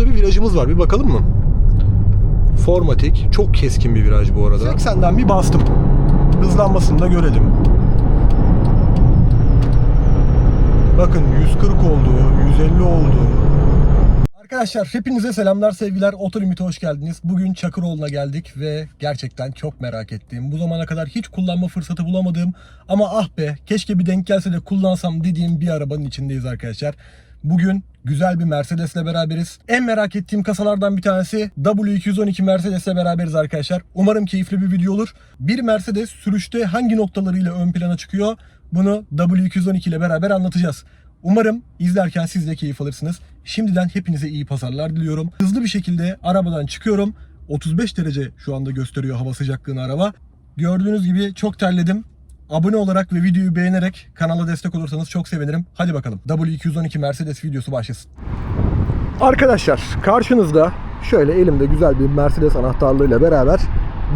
Şurada bir virajımız var. Bir bakalım mı? Formatik. Çok keskin bir viraj bu arada. 80'den bir bastım. Hızlanmasını da görelim. Bakın 140 oldu, 150 oldu. Arkadaşlar hepinize selamlar sevgiler. Otolimit'e hoş geldiniz. Bugün Çakıroğlu'na geldik ve gerçekten çok merak ettiğim, bu zamana kadar hiç kullanma fırsatı bulamadığım ama ah be keşke bir denk gelse de kullansam dediğim bir arabanın içindeyiz arkadaşlar. Bugün güzel bir Mercedes'le beraberiz. En merak ettiğim kasalardan bir tanesi W212 Mercedes'le beraberiz arkadaşlar. Umarım keyifli bir video olur. Bir Mercedes sürüşte hangi noktalarıyla ön plana çıkıyor? Bunu W212 ile beraber anlatacağız. Umarım izlerken siz de keyif alırsınız. Şimdiden hepinize iyi pazarlar diliyorum. Hızlı bir şekilde arabadan çıkıyorum. 35 derece şu anda gösteriyor hava sıcaklığını araba. Gördüğünüz gibi çok terledim. Abone olarak ve videoyu beğenerek kanala destek olursanız çok sevinirim. Hadi bakalım W212 Mercedes videosu başlasın. Arkadaşlar karşınızda şöyle elimde güzel bir Mercedes anahtarlığıyla beraber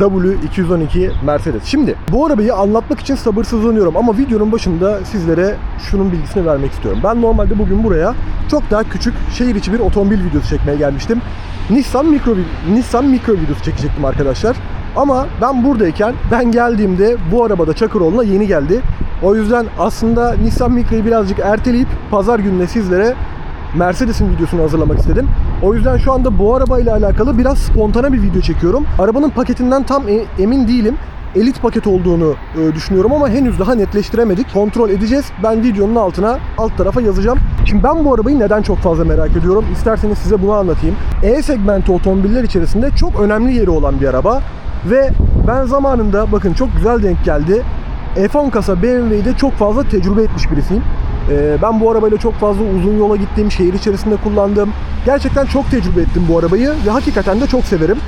W212 Mercedes. Şimdi bu arabayı anlatmak için sabırsızlanıyorum ama videonun başında sizlere şunun bilgisini vermek istiyorum. Ben normalde bugün buraya çok daha küçük şehir içi bir otomobil videosu çekmeye gelmiştim. Nissan Micro, Nissan Micro videosu çekecektim arkadaşlar. Ama ben buradayken ben geldiğimde bu arabada Çakıroğlu'na yeni geldi. O yüzden aslında Nissan Micra'yı birazcık erteleyip pazar gününe sizlere Mercedes'in videosunu hazırlamak istedim. O yüzden şu anda bu arabayla alakalı biraz spontane bir video çekiyorum. Arabanın paketinden tam e- emin değilim. Elit paket olduğunu e, düşünüyorum ama henüz daha netleştiremedik. Kontrol edeceğiz. Ben videonun altına alt tarafa yazacağım. Şimdi ben bu arabayı neden çok fazla merak ediyorum? İsterseniz size bunu anlatayım. E segmenti otomobiller içerisinde çok önemli yeri olan bir araba ve ben zamanında bakın çok güzel denk geldi. F10 kasa BMW'de çok fazla tecrübe etmiş birisiyim. Ee, ben bu arabayla çok fazla uzun yola gittim, şehir içerisinde kullandım. Gerçekten çok tecrübe ettim bu arabayı ve hakikaten de çok severim.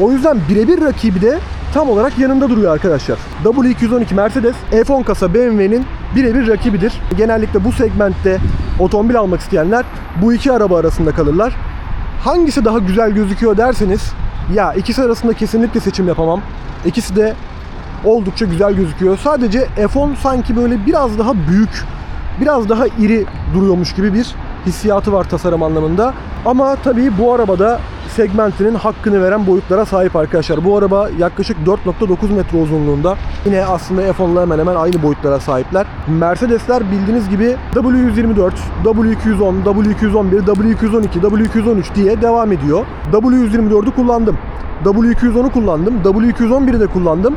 O yüzden birebir rakibi de tam olarak yanında duruyor arkadaşlar. W212 Mercedes F10 kasa BMW'nin birebir rakibidir. Genellikle bu segmentte otomobil almak isteyenler bu iki araba arasında kalırlar. Hangisi daha güzel gözüküyor derseniz ya ikisi arasında kesinlikle seçim yapamam. İkisi de oldukça güzel gözüküyor. Sadece F10 sanki böyle biraz daha büyük, biraz daha iri duruyormuş gibi bir hissiyatı var tasarım anlamında. Ama tabii bu arabada segmentinin hakkını veren boyutlara sahip arkadaşlar. Bu araba yaklaşık 4.9 metre uzunluğunda. Yine aslında F10'la hemen hemen aynı boyutlara sahipler. Mercedesler bildiğiniz gibi W124, W210, W211, W212, W213 diye devam ediyor. W124'ü kullandım. W210'u kullandım. W211'i de kullandım.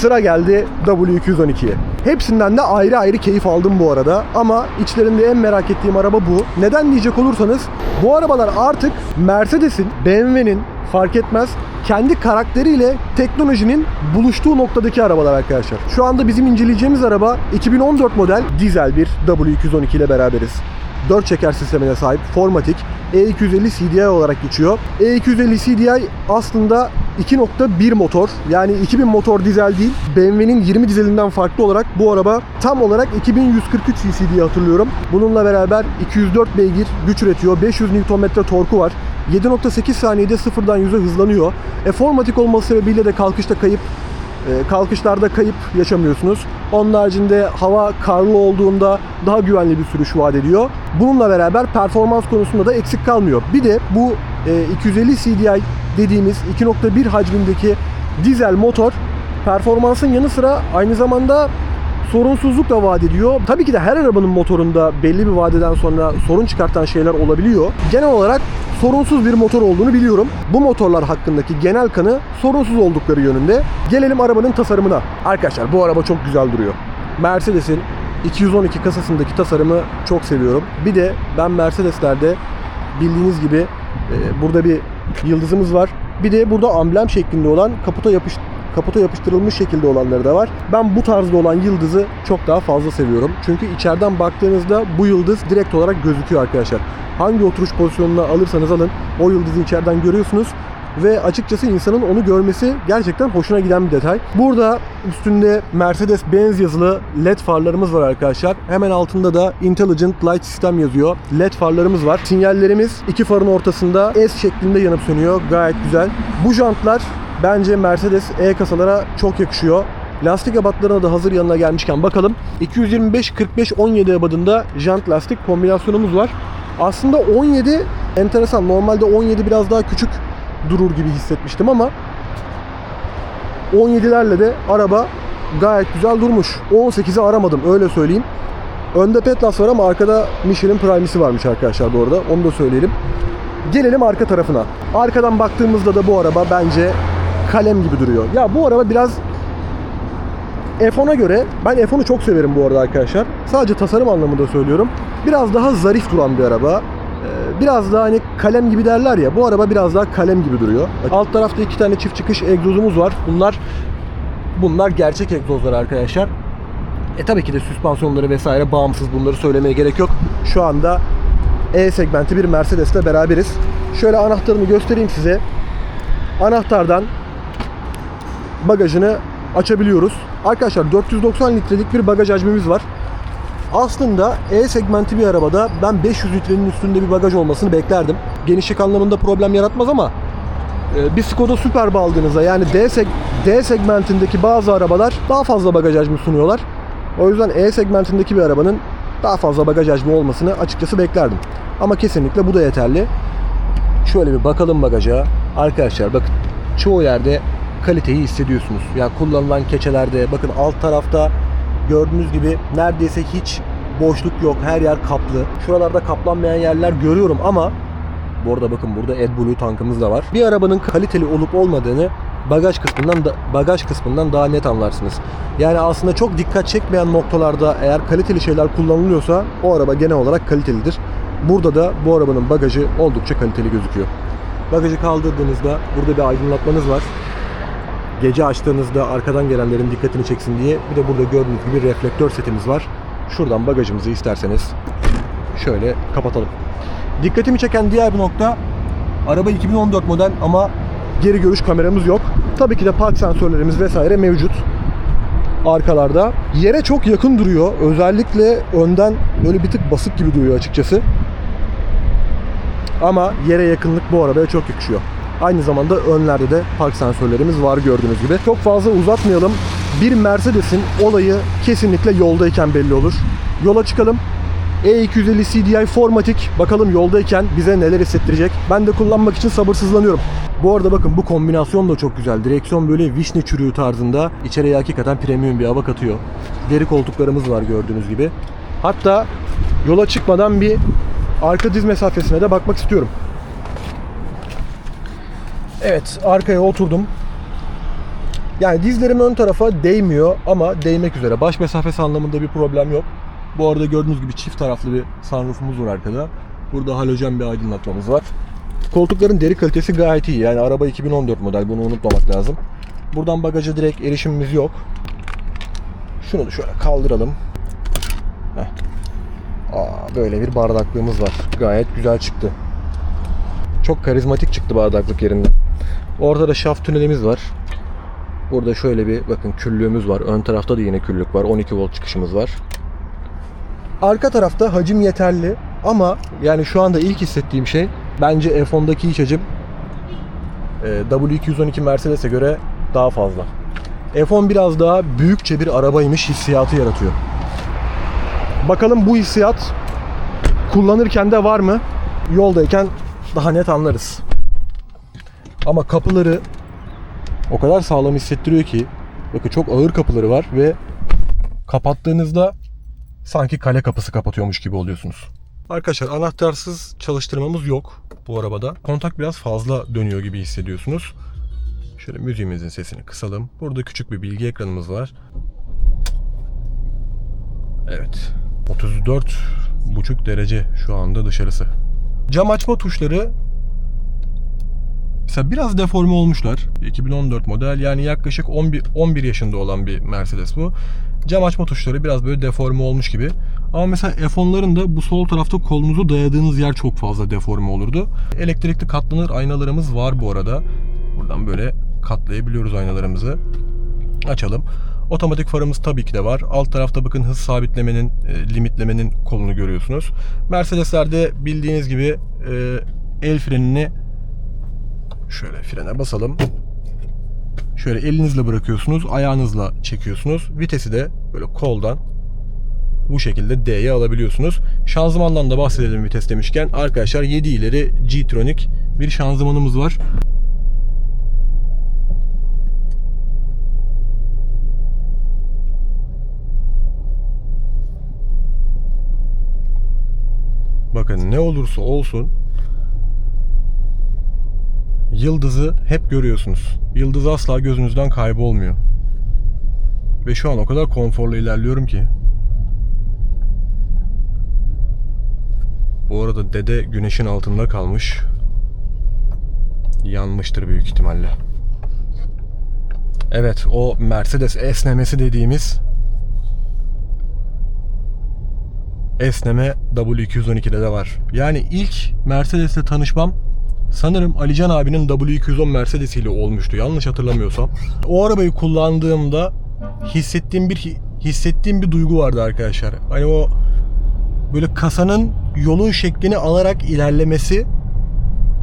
Sıra geldi W212'ye. Hepsinden de ayrı ayrı keyif aldım bu arada. Ama içlerinde en merak ettiğim araba bu. Neden diyecek olursanız bu arabalar artık Mercedes'in, BMW'nin fark etmez kendi karakteriyle teknolojinin buluştuğu noktadaki arabalar arkadaşlar. Şu anda bizim inceleyeceğimiz araba 2014 model dizel bir W212 ile beraberiz. 4 çeker sistemine sahip Formatic E250 CDI olarak geçiyor. E250 CDI aslında 2.1 motor yani 2000 motor dizel değil BMW'nin 20 dizelinden farklı olarak bu araba tam olarak 2143 cc diye hatırlıyorum. Bununla beraber 204 beygir güç üretiyor. 500 Nm torku var. 7.8 saniyede sıfırdan 100'e hızlanıyor. E, formatik olması sebebiyle de kalkışta kayıp e, kalkışlarda kayıp yaşamıyorsunuz. Onun haricinde hava karlı olduğunda daha güvenli bir sürüş vaat ediyor. Bununla beraber performans konusunda da eksik kalmıyor. Bir de bu 250 CDI dediğimiz 2.1 hacmindeki dizel motor performansın yanı sıra aynı zamanda sorunsuzluk da vaat ediyor. Tabii ki de her arabanın motorunda belli bir vadeden sonra sorun çıkartan şeyler olabiliyor. Genel olarak sorunsuz bir motor olduğunu biliyorum. Bu motorlar hakkındaki genel kanı sorunsuz oldukları yönünde. Gelelim arabanın tasarımına. Arkadaşlar bu araba çok güzel duruyor. Mercedes'in 212 kasasındaki tasarımı çok seviyorum. Bir de ben Mercedes'lerde bildiğiniz gibi burada bir yıldızımız var. Bir de burada amblem şeklinde olan kaputa yapış kaputa yapıştırılmış şekilde olanları da var. Ben bu tarzda olan yıldızı çok daha fazla seviyorum. Çünkü içeriden baktığınızda bu yıldız direkt olarak gözüküyor arkadaşlar. Hangi oturuş pozisyonuna alırsanız alın o yıldızı içeriden görüyorsunuz ve açıkçası insanın onu görmesi gerçekten hoşuna giden bir detay. Burada üstünde Mercedes-Benz yazılı LED farlarımız var arkadaşlar. Hemen altında da Intelligent Light System yazıyor. LED farlarımız var. Sinyallerimiz iki farın ortasında S şeklinde yanıp sönüyor. Gayet güzel. Bu jantlar bence Mercedes E kasalara çok yakışıyor. Lastik ebatlarına da hazır yanına gelmişken bakalım. 225 45 17 ebadında jant lastik kombinasyonumuz var. Aslında 17 enteresan. Normalde 17 biraz daha küçük durur gibi hissetmiştim ama 17'lerle de araba gayet güzel durmuş. 18'i aramadım öyle söyleyeyim. Önde Petlas var ama arkada Michelin Prime'isi varmış arkadaşlar bu arada. Onu da söyleyelim. Gelelim arka tarafına. Arkadan baktığımızda da bu araba bence kalem gibi duruyor. Ya bu araba biraz F10'a göre ben F10'u çok severim bu arada arkadaşlar. Sadece tasarım anlamında söylüyorum. Biraz daha zarif duran bir araba. Biraz daha hani kalem gibi derler ya. Bu araba biraz daha kalem gibi duruyor. Alt tarafta iki tane çift çıkış egzozumuz var. Bunlar bunlar gerçek egzozlar arkadaşlar. E tabii ki de süspansiyonları vesaire bağımsız bunları söylemeye gerek yok. Şu anda E segmenti bir Mercedes'le beraberiz. Şöyle anahtarını göstereyim size. Anahtardan bagajını açabiliyoruz. Arkadaşlar 490 litrelik bir bagaj hacmimiz var. Aslında E segmenti bir arabada ben 500 litrenin üstünde bir bagaj olmasını beklerdim. Genişlik anlamında problem yaratmaz ama e, bir Skoda Superb aldığınızda yani D, seg- D segmentindeki bazı arabalar daha fazla bagaj hacmi sunuyorlar. O yüzden E segmentindeki bir arabanın daha fazla bagaj hacmi olmasını açıkçası beklerdim. Ama kesinlikle bu da yeterli. Şöyle bir bakalım bagaja. Arkadaşlar bakın çoğu yerde kaliteyi hissediyorsunuz. Ya kullanılan keçelerde bakın alt tarafta gördüğünüz gibi neredeyse hiç boşluk yok. Her yer kaplı. Şuralarda kaplanmayan yerler görüyorum ama bu arada bakın burada AdBlue tankımız da var. Bir arabanın kaliteli olup olmadığını bagaj kısmından da, bagaj kısmından daha net anlarsınız. Yani aslında çok dikkat çekmeyen noktalarda eğer kaliteli şeyler kullanılıyorsa o araba genel olarak kalitelidir. Burada da bu arabanın bagajı oldukça kaliteli gözüküyor. Bagajı kaldırdığınızda burada bir aydınlatmanız var. Gece açtığınızda arkadan gelenlerin dikkatini çeksin diye bir de burada gördüğünüz gibi reflektör setimiz var. Şuradan bagajımızı isterseniz şöyle kapatalım. Dikkatimi çeken diğer bir nokta araba 2014 model ama geri görüş kameramız yok. Tabii ki de park sensörlerimiz vesaire mevcut arkalarda. Yere çok yakın duruyor. Özellikle önden böyle bir tık basık gibi duruyor açıkçası. Ama yere yakınlık bu arabaya çok yakışıyor. Aynı zamanda önlerde de park sensörlerimiz var gördüğünüz gibi. Çok fazla uzatmayalım. Bir Mercedes'in olayı kesinlikle yoldayken belli olur. Yola çıkalım. E250 CDI Formatic bakalım yoldayken bize neler hissettirecek. Ben de kullanmak için sabırsızlanıyorum. Bu arada bakın bu kombinasyon da çok güzel. Direksiyon böyle vişne çürüğü tarzında. İçeriye hakikaten premium bir hava katıyor. Deri koltuklarımız var gördüğünüz gibi. Hatta yola çıkmadan bir arka diz mesafesine de bakmak istiyorum. Evet arkaya oturdum. Yani dizlerim ön tarafa değmiyor ama değmek üzere. Baş mesafesi anlamında bir problem yok. Bu arada gördüğünüz gibi çift taraflı bir sunroofumuz var arkada. Burada halojen bir aydınlatmamız var. Koltukların deri kalitesi gayet iyi. Yani araba 2014 model bunu unutmamak lazım. Buradan bagaja direkt erişimimiz yok. Şunu da şöyle kaldıralım. Heh. Aa, böyle bir bardaklığımız var. Gayet güzel çıktı. Çok karizmatik çıktı bardaklık yerinde. Orada da şaft tünelimiz var. Burada şöyle bir bakın küllüğümüz var. Ön tarafta da yine küllük var. 12 volt çıkışımız var. Arka tarafta hacim yeterli ama yani şu anda ilk hissettiğim şey bence F10'daki iç hacim e, W212 Mercedes'e göre daha fazla. F10 biraz daha büyükçe bir arabaymış hissiyatı yaratıyor. Bakalım bu hissiyat kullanırken de var mı? Yoldayken daha net anlarız. Ama kapıları o kadar sağlam hissettiriyor ki bakın çok ağır kapıları var ve kapattığınızda sanki kale kapısı kapatıyormuş gibi oluyorsunuz. Arkadaşlar anahtarsız çalıştırmamız yok bu arabada. Kontak biraz fazla dönüyor gibi hissediyorsunuz. Şöyle müziğimizin sesini kısalım. Burada küçük bir bilgi ekranımız var. Evet. 34,5 derece şu anda dışarısı. Cam açma tuşları Mesela biraz deforme olmuşlar. 2014 model yani yaklaşık 11 11 yaşında olan bir Mercedes bu. Cam açma tuşları biraz böyle deforme olmuş gibi. Ama mesela F10'ların da bu sol tarafta kolunuzu dayadığınız yer çok fazla deforme olurdu. Elektrikli katlanır aynalarımız var bu arada. Buradan böyle katlayabiliyoruz aynalarımızı. Açalım. Otomatik farımız tabii ki de var. Alt tarafta bakın hız sabitlemenin, e, limitlemenin kolunu görüyorsunuz. Mercedes'lerde bildiğiniz gibi e, el frenini Şöyle frene basalım. Şöyle elinizle bırakıyorsunuz, ayağınızla çekiyorsunuz. Vitesi de böyle koldan bu şekilde D'ye alabiliyorsunuz. Şanzımandan da bahsedelim vites demişken. Arkadaşlar 7 ileri G-Tronic bir şanzımanımız var. Bakın ne olursa olsun yıldızı hep görüyorsunuz. Yıldız asla gözünüzden kaybolmuyor. Ve şu an o kadar konforlu ilerliyorum ki. Bu arada dede güneşin altında kalmış. Yanmıştır büyük ihtimalle. Evet o Mercedes esnemesi dediğimiz esneme W212'de de var. Yani ilk Mercedes'le tanışmam sanırım Alican abinin W210 Mercedes ile olmuştu yanlış hatırlamıyorsam. O arabayı kullandığımda hissettiğim bir hissettiğim bir duygu vardı arkadaşlar. Hani o böyle kasanın yolun şeklini alarak ilerlemesi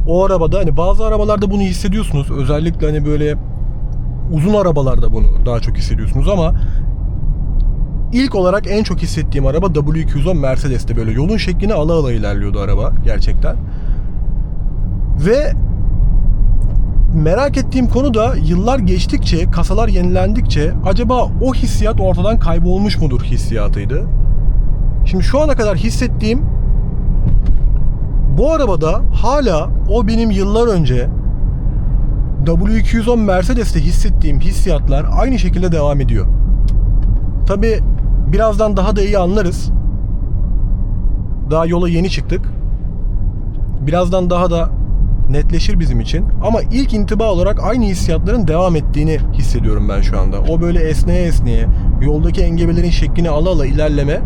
o arabada hani bazı arabalarda bunu hissediyorsunuz. Özellikle hani böyle uzun arabalarda bunu daha çok hissediyorsunuz ama ilk olarak en çok hissettiğim araba W210 Mercedes'te böyle yolun şeklini ala ala ilerliyordu araba gerçekten. Ve merak ettiğim konu da yıllar geçtikçe, kasalar yenilendikçe acaba o hissiyat ortadan kaybolmuş mudur hissiyatıydı. Şimdi şu ana kadar hissettiğim bu arabada hala o benim yıllar önce W210 Mercedes'te hissettiğim hissiyatlar aynı şekilde devam ediyor. Tabi birazdan daha da iyi anlarız. Daha yola yeni çıktık. Birazdan daha da netleşir bizim için. Ama ilk intiba olarak aynı hissiyatların devam ettiğini hissediyorum ben şu anda. O böyle esneye esneye, yoldaki engebelerin şeklini ala ala ilerleme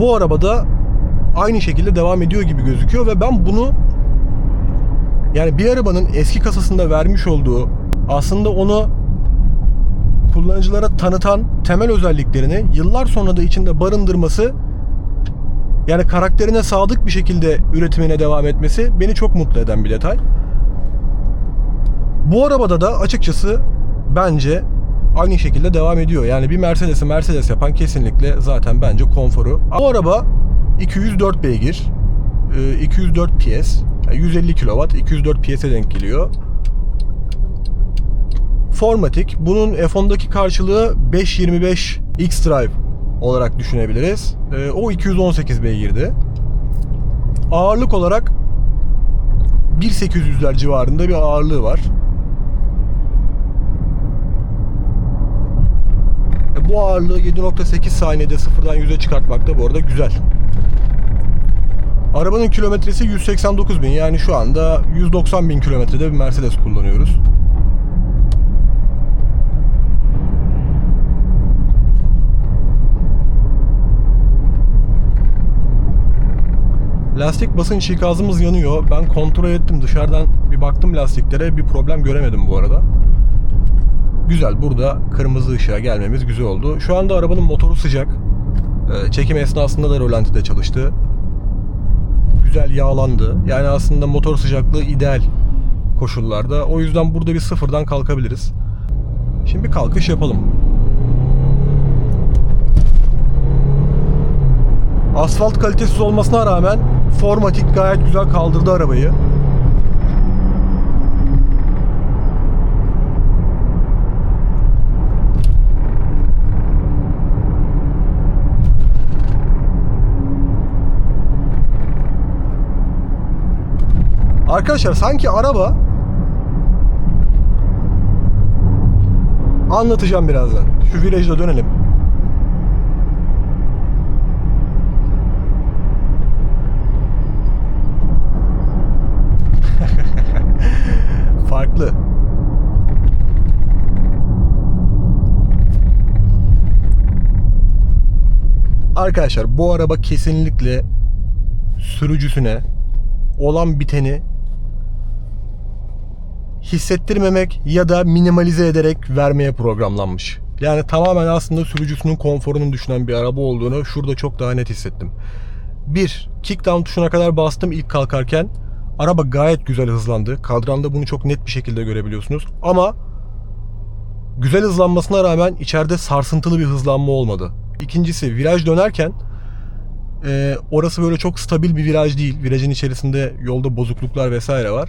bu arabada aynı şekilde devam ediyor gibi gözüküyor ve ben bunu yani bir arabanın eski kasasında vermiş olduğu aslında onu kullanıcılara tanıtan temel özelliklerini yıllar sonra da içinde barındırması yani karakterine sadık bir şekilde üretimine devam etmesi beni çok mutlu eden bir detay. Bu arabada da açıkçası bence aynı şekilde devam ediyor. Yani bir Mercedes'i Mercedes yapan kesinlikle zaten bence konforu. Bu araba 204 beygir, 204 PS, 150 kW, 204 PS'e denk geliyor. Formatik. Bunun F10'daki karşılığı 525 X-Drive olarak düşünebiliriz. O 218 beygirdi. Ağırlık olarak 1800'ler civarında bir ağırlığı var. Bu ağırlığı 7.8 saniyede sıfırdan 100'e çıkartmak da bu arada güzel. Arabanın kilometresi 189 bin yani şu anda 190 bin kilometrede bir Mercedes kullanıyoruz. Lastik basınç ikazımız yanıyor. Ben kontrol ettim dışarıdan bir baktım lastiklere bir problem göremedim bu arada. Güzel burada kırmızı ışığa gelmemiz güzel oldu. Şu anda arabanın motoru sıcak. Çekim esnasında da rölantide çalıştı. Güzel yağlandı. Yani aslında motor sıcaklığı ideal koşullarda. O yüzden burada bir sıfırdan kalkabiliriz. Şimdi bir kalkış yapalım. Asfalt kalitesiz olmasına rağmen Formatik gayet güzel kaldırdı arabayı. Arkadaşlar sanki araba anlatacağım birazdan. Şu virajda dönelim. Farklı. Arkadaşlar bu araba kesinlikle sürücüsüne olan biteni hissettirmemek ya da minimalize ederek vermeye programlanmış. Yani tamamen aslında sürücüsünün konforunu düşünen bir araba olduğunu şurada çok daha net hissettim. Bir, kick down tuşuna kadar bastım ilk kalkarken. Araba gayet güzel hızlandı. Kadranda bunu çok net bir şekilde görebiliyorsunuz. Ama güzel hızlanmasına rağmen içeride sarsıntılı bir hızlanma olmadı. İkincisi viraj dönerken e, orası böyle çok stabil bir viraj değil. Virajın içerisinde yolda bozukluklar vesaire var.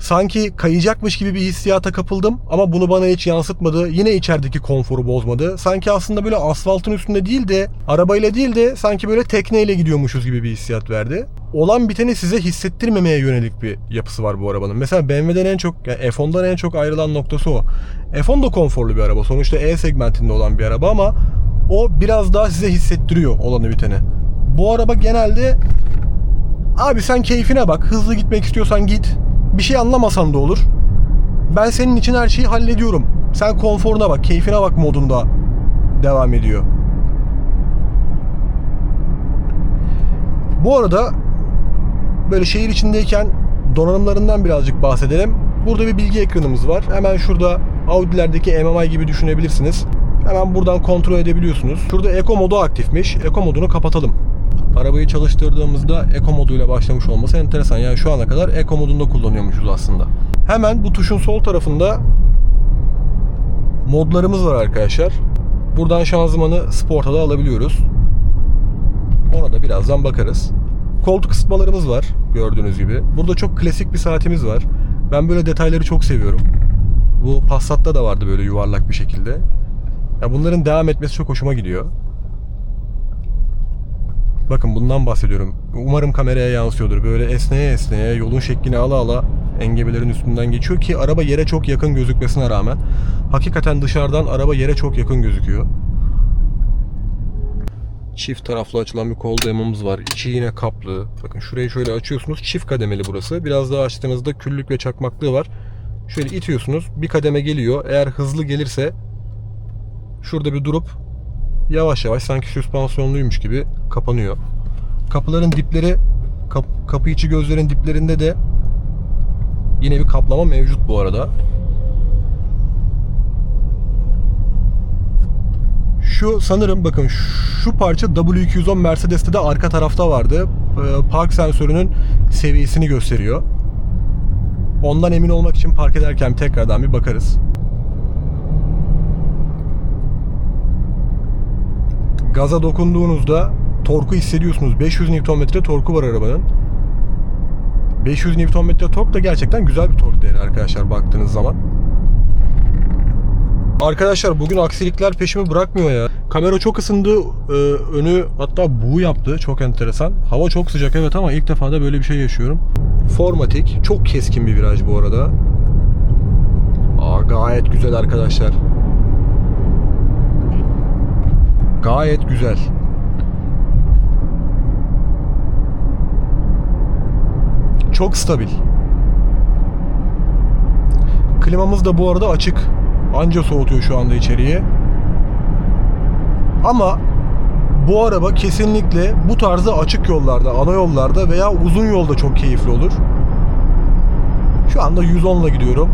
Sanki kayacakmış gibi bir hissiyata kapıldım ama bunu bana hiç yansıtmadı. Yine içerideki konforu bozmadı. Sanki aslında böyle asfaltın üstünde değil de arabayla değil de sanki böyle tekneyle gidiyormuşuz gibi bir hissiyat verdi. Olan biteni size hissettirmemeye yönelik bir yapısı var bu arabanın. Mesela BMW'den en çok, yani F10'dan en çok ayrılan noktası o. F10 da konforlu bir araba. Sonuçta E segmentinde olan bir araba ama o biraz daha size hissettiriyor olanı biteni. Bu araba genelde abi sen keyfine bak. Hızlı gitmek istiyorsan git. Bir şey anlamasan da olur. Ben senin için her şeyi hallediyorum. Sen konforuna bak, keyfine bak modunda devam ediyor. Bu arada böyle şehir içindeyken donanımlarından birazcık bahsedelim. Burada bir bilgi ekranımız var. Hemen şurada Audi'lerdeki MMI gibi düşünebilirsiniz. Hemen buradan kontrol edebiliyorsunuz. Şurada Eco modu aktifmiş. Eco modunu kapatalım. Arabayı çalıştırdığımızda Eco moduyla başlamış olması enteresan. Yani şu ana kadar Eco modunda kullanıyormuşuz aslında. Hemen bu tuşun sol tarafında modlarımız var arkadaşlar. Buradan şanzımanı Sport'a da alabiliyoruz. Ona da birazdan bakarız. Koltuk ısıtmalarımız var gördüğünüz gibi. Burada çok klasik bir saatimiz var. Ben böyle detayları çok seviyorum. Bu Passat'ta da vardı böyle yuvarlak bir şekilde. Ya bunların devam etmesi çok hoşuma gidiyor. Bakın bundan bahsediyorum. Umarım kameraya yansıyordur. Böyle esneye esneye yolun şeklini ala ala engebelerin üstünden geçiyor ki araba yere çok yakın gözükmesine rağmen hakikaten dışarıdan araba yere çok yakın gözüküyor. Çift taraflı açılan bir kol demamız var. İçi yine kaplı. Bakın şurayı şöyle açıyorsunuz. Çift kademeli burası. Biraz daha açtığınızda küllük ve çakmaklığı var. Şöyle itiyorsunuz. Bir kademe geliyor. Eğer hızlı gelirse şurada bir durup yavaş yavaş sanki süspansiyonluymuş gibi kapanıyor. Kapıların dipleri kap- kapı içi gözlerin diplerinde de yine bir kaplama mevcut bu arada. Şu sanırım bakın şu parça W210 Mercedes'te de arka tarafta vardı. Ee, Park sensörünün seviyesini gösteriyor. Ondan emin olmak için park ederken tekrardan bir bakarız. Gaza dokunduğunuzda torku hissediyorsunuz. 500 Nm torku var arabanın. 500 Nm tork da gerçekten güzel bir tork değeri arkadaşlar baktığınız zaman. Arkadaşlar bugün aksilikler peşimi bırakmıyor ya. Kamera çok ısındı. Ee, önü hatta buğu yaptı. Çok enteresan. Hava çok sıcak evet ama ilk defa da böyle bir şey yaşıyorum. Formatik. Çok keskin bir viraj bu arada. Aa, gayet güzel arkadaşlar. Gayet güzel. Çok stabil. Klimamız da bu arada açık. Anca soğutuyor şu anda içeriye. Ama bu araba kesinlikle bu tarzda açık yollarda, ana yollarda veya uzun yolda çok keyifli olur. Şu anda 110 ile gidiyorum.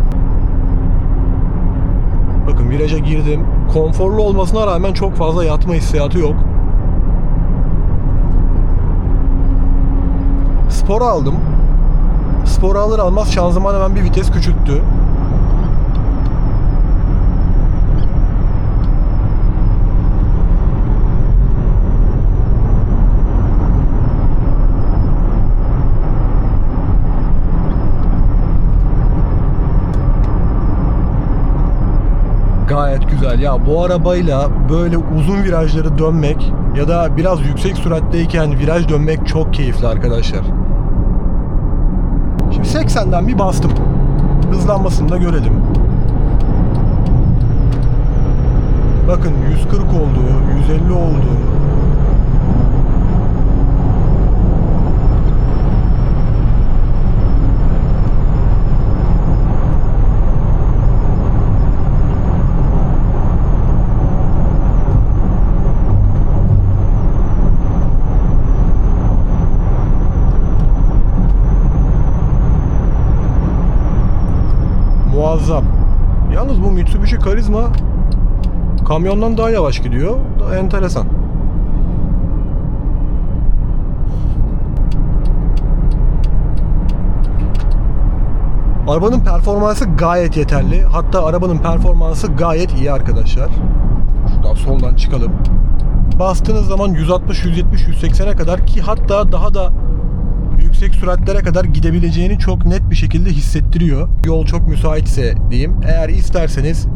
Bakın viraja girdim. Konforlu olmasına rağmen çok fazla yatma hissiyatı yok. Spor aldım. Spor alır almaz şanzıman hemen bir vites küçülttü. Gayet güzel ya bu arabayla böyle uzun virajları dönmek ya da biraz yüksek süratteyken viraj dönmek çok keyifli arkadaşlar. Şimdi 80'den bir bastım. Hızlanmasını da görelim. Bakın 140 oldu, 150 oldu. Muazzam. Yalnız bu Mitsubishi Karizma kamyondan daha yavaş gidiyor. Da enteresan. Arabanın performansı gayet yeterli. Hatta arabanın performansı gayet iyi arkadaşlar. Şuradan soldan çıkalım. Bastığınız zaman 160, 170, 180'e kadar ki hatta daha da yüksek süratlere kadar gidebileceğini çok net bir şekilde hissettiriyor. Yol çok müsaitse diyeyim. Eğer isterseniz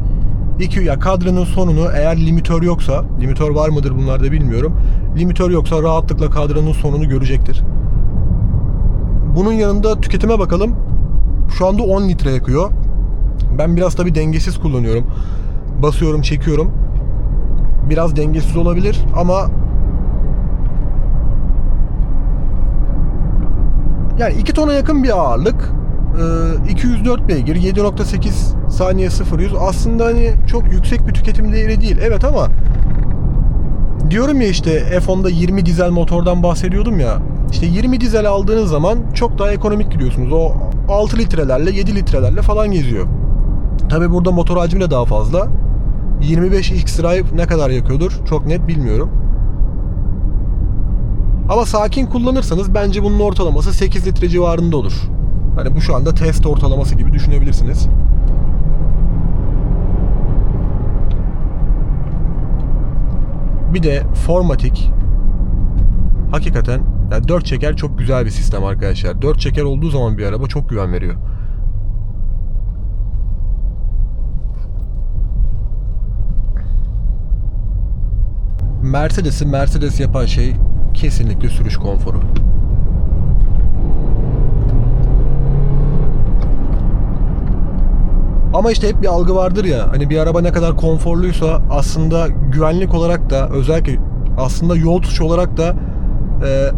iki ya kadranın sonunu eğer limitör yoksa, limitör var mıdır bunlarda bilmiyorum. Limitör yoksa rahatlıkla kadranın sonunu görecektir. Bunun yanında tüketime bakalım. Şu anda 10 litre yakıyor. Ben biraz tabi dengesiz kullanıyorum. Basıyorum, çekiyorum. Biraz dengesiz olabilir ama yani 2 tona yakın bir ağırlık. Ee, 204 beygir, 7.8 saniye 0-100 aslında hani çok yüksek bir tüketim değeri değil. Evet ama diyorum ya işte F10'da 20 dizel motordan bahsediyordum ya. İşte 20 dizel aldığınız zaman çok daha ekonomik gidiyorsunuz. O 6 litrelerle 7 litrelerle falan geziyor. Tabi burada motor hacmi de daha fazla. 25 X-Drive ne kadar yakıyordur çok net bilmiyorum. Ama sakin kullanırsanız bence bunun ortalaması 8 litre civarında olur. Hani bu şu anda test ortalaması gibi düşünebilirsiniz. Bir de Formatic hakikaten yani 4 çeker çok güzel bir sistem arkadaşlar. 4 çeker olduğu zaman bir araba çok güven veriyor. Mercedes'i Mercedes yapan şey kesinlikle sürüş konforu. Ama işte hep bir algı vardır ya hani bir araba ne kadar konforluysa aslında güvenlik olarak da özellikle aslında yol tutuşu olarak da e,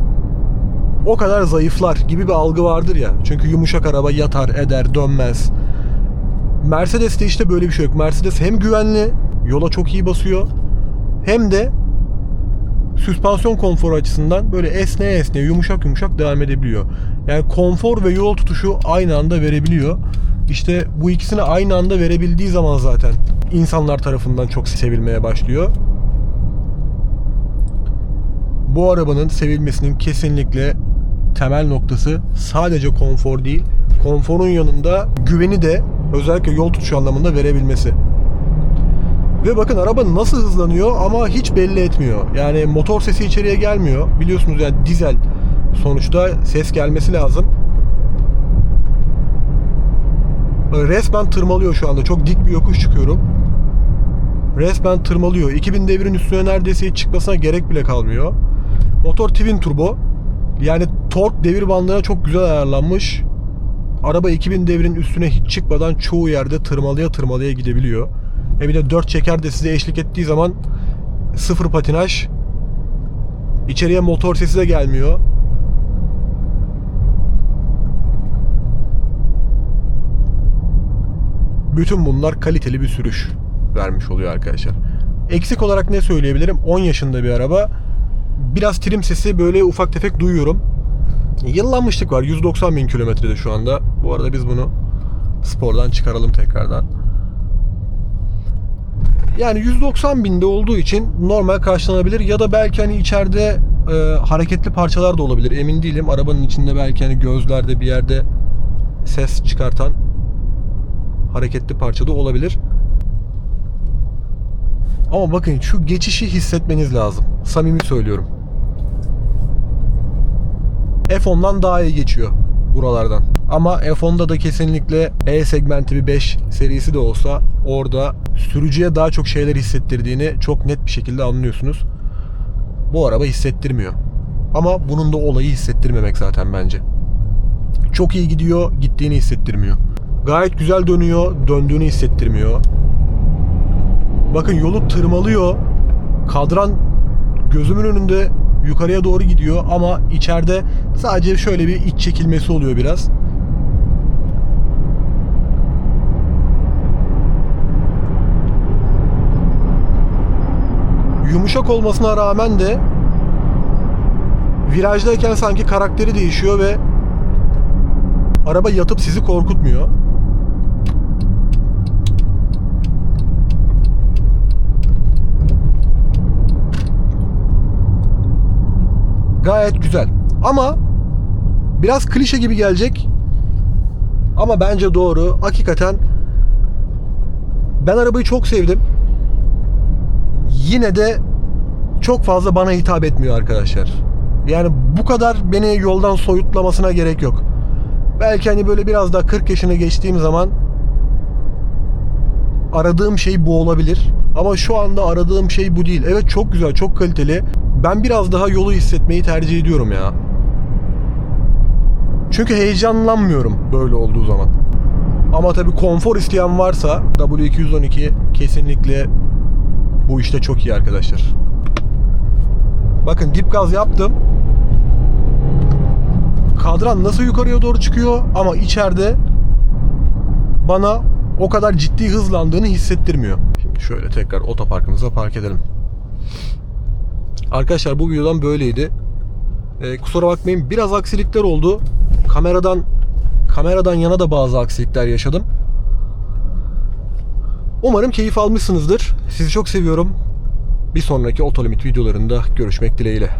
o kadar zayıflar gibi bir algı vardır ya. Çünkü yumuşak araba yatar eder dönmez. Mercedes'te işte böyle bir şey yok. Mercedes hem güvenli yola çok iyi basıyor hem de süspansiyon konforu açısından böyle esneye esneye yumuşak yumuşak devam edebiliyor. Yani konfor ve yol tutuşu aynı anda verebiliyor. İşte bu ikisini aynı anda verebildiği zaman zaten insanlar tarafından çok sevilmeye başlıyor. Bu arabanın sevilmesinin kesinlikle temel noktası sadece konfor değil, konforun yanında güveni de özellikle yol tutuşu anlamında verebilmesi. Ve bakın araba nasıl hızlanıyor ama hiç belli etmiyor. Yani motor sesi içeriye gelmiyor. Biliyorsunuz yani dizel sonuçta ses gelmesi lazım. Resmen tırmalıyor şu anda. Çok dik bir yokuş çıkıyorum. Resmen tırmalıyor. 2000 devrin üstüne neredeyse hiç çıkmasına gerek bile kalmıyor. Motor twin turbo. Yani tork devir bandına çok güzel ayarlanmış. Araba 2000 devrin üstüne hiç çıkmadan çoğu yerde tırmalıya tırmalıya gidebiliyor. E bir de 4 çeker de size eşlik ettiği zaman sıfır patinaj. İçeriye motor sesi de gelmiyor. Bütün bunlar kaliteli bir sürüş vermiş oluyor arkadaşlar. Eksik olarak ne söyleyebilirim? 10 yaşında bir araba. Biraz trim sesi böyle ufak tefek duyuyorum. Yıllanmışlık var. 190 bin kilometrede şu anda. Bu arada biz bunu spordan çıkaralım tekrardan. Yani 190 binde olduğu için normal karşılanabilir ya da belki hani içeride e, hareketli parçalar da olabilir. Emin değilim. Arabanın içinde belki hani gözlerde bir yerde ses çıkartan hareketli parça da olabilir. Ama bakın şu geçişi hissetmeniz lazım. Samimi söylüyorum. F10'dan daha iyi geçiyor buralardan. Ama F10'da da kesinlikle E segmenti bir 5 serisi de olsa orada sürücüye daha çok şeyler hissettirdiğini çok net bir şekilde anlıyorsunuz. Bu araba hissettirmiyor. Ama bunun da olayı hissettirmemek zaten bence. Çok iyi gidiyor, gittiğini hissettirmiyor. Gayet güzel dönüyor, döndüğünü hissettirmiyor. Bakın yolu tırmalıyor. Kadran gözümün önünde yukarıya doğru gidiyor ama içeride sadece şöyle bir iç çekilmesi oluyor biraz. Yumuşak olmasına rağmen de virajdayken sanki karakteri değişiyor ve araba yatıp sizi korkutmuyor. Gayet güzel. Ama biraz klişe gibi gelecek. Ama bence doğru. Hakikaten ben arabayı çok sevdim. yine de çok fazla bana hitap etmiyor arkadaşlar. Yani bu kadar beni yoldan soyutlamasına gerek yok. Belki hani böyle biraz daha 40 yaşına geçtiğim zaman aradığım şey bu olabilir. Ama şu anda aradığım şey bu değil. Evet çok güzel, çok kaliteli. Ben biraz daha yolu hissetmeyi tercih ediyorum ya. Çünkü heyecanlanmıyorum böyle olduğu zaman. Ama tabii konfor isteyen varsa W212 kesinlikle bu işte çok iyi arkadaşlar. Bakın dip gaz yaptım. Kadran nasıl yukarıya doğru çıkıyor ama içeride bana o kadar ciddi hızlandığını hissettirmiyor. Şimdi şöyle tekrar otoparkımıza park edelim. Arkadaşlar bu videodan böyleydi. Ee, kusura bakmayın biraz aksilikler oldu. Kameradan kameradan yana da bazı aksilikler yaşadım. Umarım keyif almışsınızdır. Sizi çok seviyorum. Bir sonraki otolimit videolarında görüşmek dileğiyle.